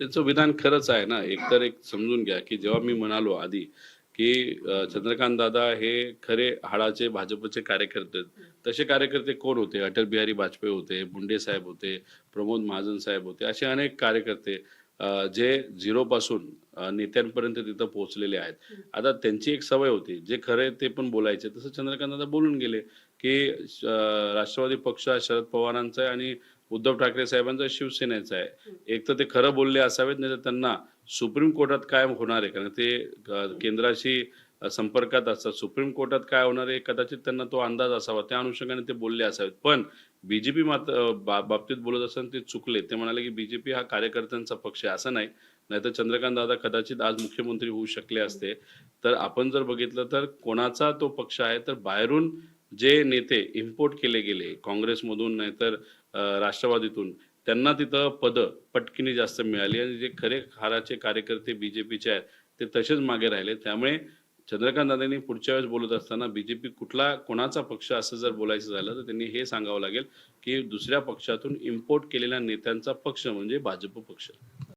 त्याचं विधान खरंच आहे ना? एकतर एक समजून घ्या की जेव्हा मी म्हणालो आधी की चंद्रकांत दादा हे खरे हाडाचे भाजपचे कार्यकर्ते तसे कार्यकर्ते कोण होते? अटल बिहारी वाजपेयी होते मुंडे साहेब होते प्रमोद महाजन साहेब होते असे अनेक कार्यकर्ते जे झिरोपासून नेत्यांपर्यंत तिथं पोहोचलेले आहेत. आता त्यांची एक सवय होती. जे खरे ते पण बोलायचे. तसं चंद्रकांत दादा बोलून गेले की राष्ट्रवादी पक्ष हा शरद पवारांचा आहे आणि उद्धव ठाकरे साहेबांचा शिवसेनेचा आहे. एक तर ते खरं बोलले असावेत नाही तर त्यांना सुप्रीम कोर्टात काय होणार आहे? कारण ते केंद्राशी संपर्कात असतात. सुप्रीम कोर्टात काय होणार आहे? कदाचित त्यांना तो अंदाज असावा. त्या अनुषंगाने ते बोलले असावेत. पण बीजेपी मात्र बा- बाबतीत बोलत असताना ते चुकले. ते म्हणाले की बीजेपी हा कार्यकर्त्यांचा पक्ष आहे. असं नाही. नाहीतर चंद्रकांत दादा कदाचित आज मुख्यमंत्री होऊ शकले असते. तर आपण जर बघितलं तर कोणाचा तो पक्ष आहे? तर बाहेरून जे नेते इम्पोर्ट केले गेले काँग्रेसमधून नाहीतर राष्ट्रवादीतून त्यांना तिथं पदं पटकिनी जास्त मिळाली आणि जे खरे हाराचे कार्यकर्ते बीजेपीचे आहेत ते तसेच मागे राहिले. त्यामुळे चंद्रकांत दादांनी पुढच्या वेळेस बोलत असताना बीजेपी कुठला कोणाचा पक्ष असं जर बोलायचं झालं तर त्यांनी हे सांगावं लागेल की दुसऱ्या पक्षातून इम्पोर्ट केलेल्या नेत्यांचा पक्ष म्हणजे भाजप पक्ष.